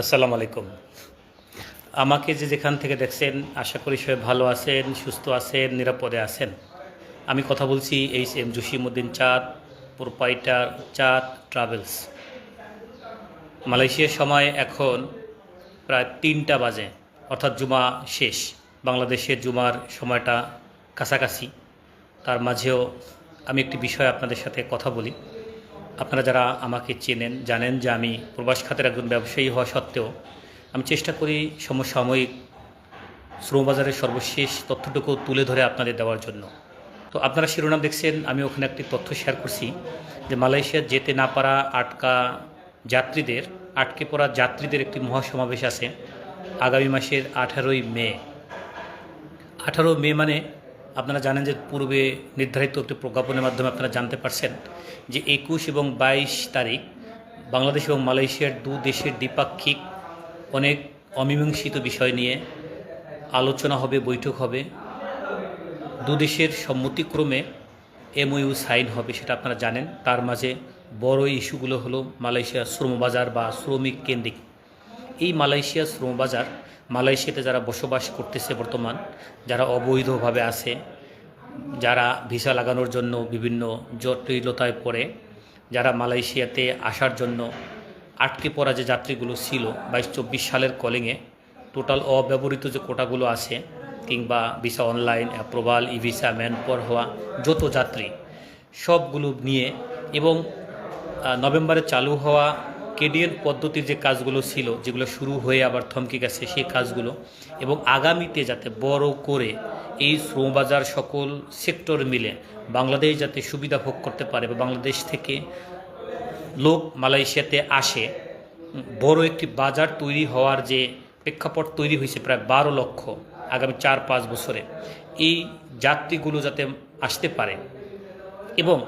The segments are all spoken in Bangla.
আসসালামু আলাইকুম। আমাকে যে যেখান থেকে দেখছেন, আশা করি সবাই ভালো আছেন, সুস্থ আছেন, নিরাপদে আছেন। আমি কথা বলছি এইচ এম জসিমুদ্দিন চাঁদ, প্রোপাইটার চাঁদ ট্রাভেলস। মালয়েশিয়ার সময় এখন প্রায় তিনটা বাজে, অর্থাৎ জুমা শেষ। বাংলাদেশের জুমার সময়টা কাছাকাছি। তার মাঝেও আমি একটি বিষয় আপনাদের সাথে কথা বলি। আপনারা যারা আমাকে চেনেন, জানেন যে আমি প্রবাস খাতের একজন ব্যবসায়ী হওয়া সত্ত্বেও আমি চেষ্টা করি সমসাময়িক শ্রমবাজারের সর্বশেষ তথ্যটুকু তুলে ধরে আপনাদের দেওয়ার জন্য। তো আপনারা শিরোনাম দেখছেন, আমি ওখানে একটি তথ্য শেয়ার করছি যে মালয়েশিয়া যেতে না পারা আটকা যাত্রীদের, আটকে পড়া যাত্রীদের একটি মহাসমাবেশ আছে আগামী মাসের আঠারোই মে। আঠারো মে মানে আপনারা জানেন যে পূর্বে নির্ধারিত একটি প্রজ্ঞাপনের মাধ্যমে আপনারা জানতে পারছেন যে একুশ এবং বাইশ তারিখ বাংলাদেশ এবং মালয়েশিয়ার দু দেশের দ্বিপাক্ষিক অনেক অমীমাংসিত বিষয় নিয়ে আলোচনা হবে, বৈঠক হবে। দু দেশের সম্মতিক্রমে এমওইউ সাইন হবে, সেটা আপনারা জানেন। তার মাঝে বড় ইস্যুগুলো হলো মালয়েশিয়া শ্রমবাজার বা শ্রমিক কেন্দ্রিক। এই মালয়েশিয়া শ্রমবাজার মালয়েশিয়াতে যারা বসবাস করতেছে বর্তমান, যারা অবৈধভাবে আছে, যারা ভিসা লাগানোর জন্য বিভিন্ন জটিলতায় পড়ে, যারা মালয়েশিয়াতে আসার জন্য আটকে পড়া যে যাত্রীগুলো ছিল বাইশ চব্বিশ সালের কলিংয়ে, টোটাল অব্যবহৃত যে কোটাগুলো আছে, কিংবা visa online, approval E visa manpower হওয়া যত যাত্রী, সবগুলো নিয়ে এবং নভেম্বরে চালু হওয়া কেডিএল পদ্ধতির যে কাজগুলো ছিল, যেগুলো শুরু হয়ে আবার থমকে গেছে সেই কাজগুলো, এবং আগামীতে যাতে বড় করে এই শ্রমবাজার সকল সেক্টর মিলে বাংলাদেশ যাতে সুবিধা ভোগ করতে পারে বা বাংলাদেশ থেকে লোক মালয়েশিয়াতে আসে, বড় একটি বাজার তৈরি হওয়ার যে প্রেক্ষাপট তৈরি হয়েছে প্রায় বারো লক্ষ আগামী চার পাঁচ বছরে, এই যাত্রীগুলো যাতে আসতে পারে এবং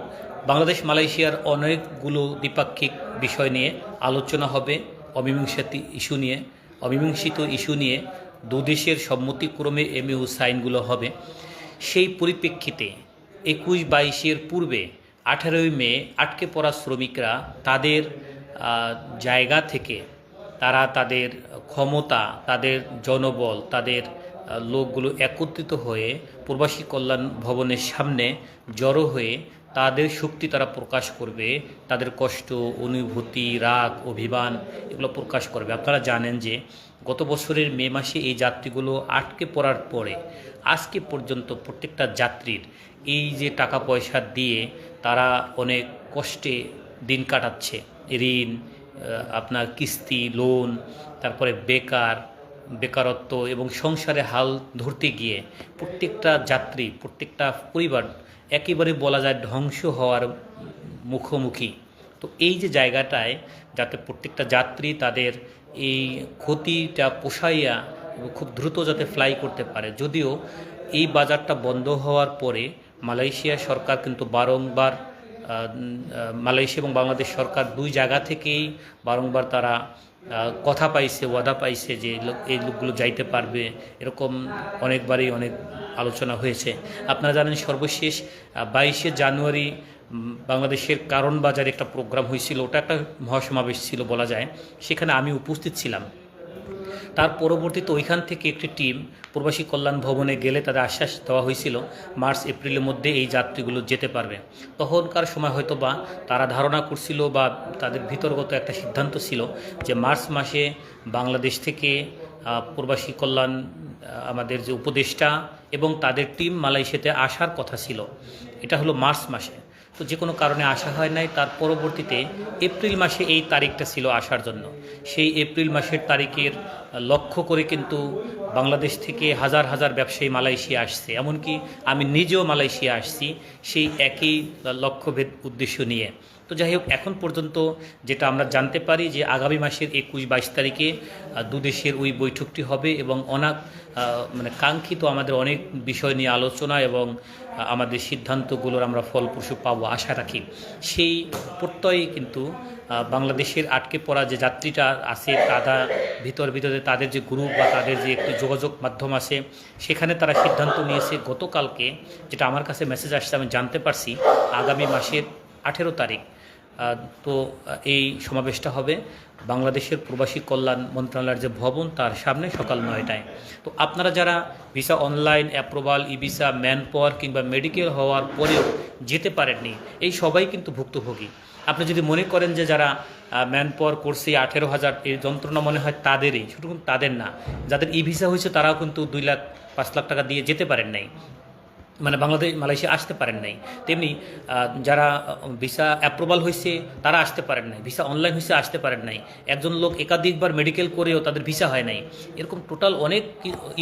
বাংলাদেশ, মালয়েশিয়ার অনেকগুলো দ্বিপাক্ষিক বিষয় নিয়ে আলোচনা হবে, অমীমাংসিত ইস্যু নিয়ে। অমীমাংসিত ইস্যু নিয়ে দুদেশের সম্মতিক্রমে এমইউ সাইনগুলো হবে। সেই পরিপ্রেক্ষিতে একুশ বাইশের পূর্বে আঠারোই মে আটকে পড়া শ্রমিকরা তাদের জায়গা থেকে তারা তাদের ক্ষমতা, তাদের জনবল, তাদের লোকগুলো একত্রিত হয়ে প্রবাসী কল্যাণ ভবনের সামনে জড়ো হয়ে তাদের শক্তি তারা প্রকাশ করবে, তাদের কষ্ট, অনুভূতি, রাগ, অভিমান এগুলো প্রকাশ করবে। আপনারা জানেন যে গত বছরের মে মাসে এই যাত্রীগুলো আটকে পড়ার পরে আজকে পর্যন্ত প্রত্যেকটা যাত্রীর এই যে টাকা পয়সা দিয়ে তারা অনেক কষ্টে দিন কাটাচ্ছে। ঋণ আপনার কিস্তি লোন তারপরে বেকার বেকারত্ব এবং সংসারে হাল ধরতে গিয়ে প্রত্যেকটা যাত্রী, প্রত্যেকটা পরিবার একেবারে বলা যায় ধ্বংস হওয়ার মুখোমুখি। তো এই যে জায়গাটায় যাতে প্রত্যেকটা যাত্রী তাদের এই ক্ষতিটা পোষাইয়া খুব দ্রুত যাতে ফ্লাই করতে পারে, যদিও এই বাজারটা বন্ধ হওয়ার পরে মালয়েশিয়া সরকার কিন্তু বারংবার মালয়েশিয়া এবং বাংলাদেশ সরকার দুই জায়গা থেকেই বারংবার তারা কথা পাইছে, ওয়াদা পাইছে যে এই লোক- এই লোকগুলো যাইতে পারবে। এরকম অনেকবারই অনেক আলোচনা হয়েছে। আপনারা জানেন সর্বশেষ বাইশে জানুয়ারি বাংলাদেশের কারণ বাজারে একটা প্রোগ্রাম হয়েছিল। ওটা একটা মহাসমাবেশ ছিল বলা যায়। সেখানে আমি উপস্থিত ছিলাম। তার পরবর্তীতে ওইখান থেকে একটি টিম প্রবাসী কল্যাণ ভবনে গেলে তাদের আশ্বাস দেওয়া হয়েছিল, মার্চ, এপ্রিলের মধ্যে এই যাত্রীগুলো যেতে পারবে। তখনকার সময় হয়তো বা তারা ধারণা করছিল বা তাদের ভিতরগত একটা সিদ্ধান্ত ছিল যে মার্চ মাসে বাংলাদেশ থেকে প্রবাসী কল্যাণ আমাদের যে উপদেষ্টা এবং তাদের টিম মালয়েশিয়াতে আসার কথা ছিল। এটা হলো মার্চ মাসে। তো যে কোনো কারণে আসা হয় নাই। তার পরবর্তীতে এপ্রিল মাসে এই তারিখটা ছিল আসার জন্য। সেই এপ্রিল মাসের তারিখের লক্ষ্য করে কিন্তু বাংলাদেশ থেকে হাজার হাজার ব্যবসায়ী মালয়েশিয়া আসছে। এমনকি আমি নিজেও মালয়েশিয়া আসছি সেই একই লক্ষ্যভেদ উদ্দেশ্য নিয়ে। তো যাই হোক, এখন পর্যন্ত যেটা আমরা জানতে পারি যে আগামী মাসের একুশ বাইশ তারিখে দুদেশের ওই বৈঠকটি হবে এবং অনাক মানে কাঙ্ক্ষিত আমাদের অনেক বিষয় নিয়ে আলোচনা এবং আমাদের সিদ্ধান্তগুলোর আমরা ফলপ্রসূ পাবো আশা রাখি। সেই প্রত্যয়ে কিন্তু বাংলাদেশের আটকে পড়া যে যাত্রীটা আছে, তারা ভিতর ভিতরে তাদের যে গ্রুপ বা তাদের যে একটি যোগাযোগ মাধ্যম আছে, সেখানে তারা সিদ্ধান্ত নিয়েছে গতকালকে, যেটা আমার কাছে মেসেজ আসছে, আমি জানতে পারছি, আগামী মাসের আঠেরো তারিখ। তো এই সমাবেশটা হবে বাংলাদেশের প্রবাসী কল্যাণ মন্ত্রণালয়ের যে ভবন, তার সামনে সকাল নয়টায়। তো আপনারা যারা visa online, approval E visa manpower কিংবা মেডিকেল হওয়ার পরেও যেতে পারেননি, এই সবাই কিন্তু ভুক্তভোগী। আপনি যদি মনে করেন যে যারা ম্যান পাওয়ার করছে আঠেরো হাজার, এই যন্ত্রণা মনে হয় তাদেরই, শুধু তাদের না, যাদের ই ভিসা হয়েছে তারাও কিন্তু দুই লাখ, পাঁচ লাখ টাকা দিয়ে যেতে পারেন নাই। মানে বাংলাদেশ, মালয়েশিয়া আসতে পারেন নাই। তেমনি যারা ভিসা অ্যাপ্রুভাল হয়েছে তারা আসতে পারেন নাই। ভিসা অনলাইন হয়েছে আসতে পারেন নাই। একজন লোক একাধিকবার মেডিকেল করেও তাদের ভিসা হয় নাই। এরকম টোটাল অনেক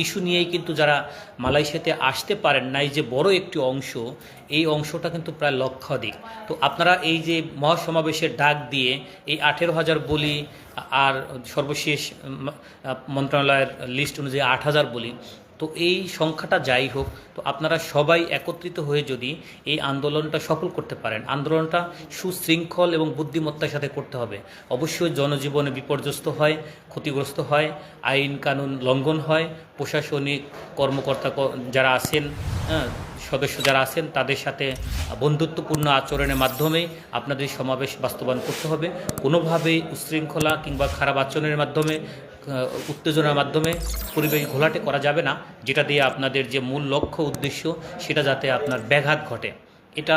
ইস্যু নিয়েই কিন্তু যারা মালয়েশিয়াতে আসতে পারেন নাই যে বড় একটি অংশ, এই অংশটা কিন্তু প্রায় লক্ষাধিক। তো আপনারা এই যে মহাসমাবেশের ডাক দিয়ে এই আঠেরো হাজার বলি, আর সর্বশেষ মন্ত্রণালয়ের লিস্ট অনুযায়ী আট হাজার বলি তো এই সংখ্যাটা যাই হোক, তো আপনারা সবাই একত্রিত হয়ে যদি এই আন্দোলনটা সফল করতে পারেন, আন্দোলনটা সুশৃঙ্খল এবং বুদ্ধিমত্তার সাথে করতে হবে। অবশ্যই জনজীবনে বিপর্যস্ত হয়, ক্ষতিগ্রস্ত হয়, আইন কানুন লঙ্ঘন হয়, প্রশাসনিক কর্মকর্তা যারা আছেন হ্যাঁ সদস্য যারা আছেন, তাদের সাথে বন্ধুত্বপূর্ণ আচরণের মাধ্যমে আপনাদের সমাবেশ বাস্তবায়ন করতে হবে। কোনোভাবেই উচ্ছৃঙ্খলা কিংবা খারাপ আচরণের মাধ্যমে উত্তেজনার মাধ্যমে পরিবেশ ঘোলাটে করা যাবে না, যেটা দিয়ে আপনাদের যে মূল লক্ষ্য, উদ্দেশ্য, সেটা যাতে আপনার ব্যাঘাত ঘটে। এটা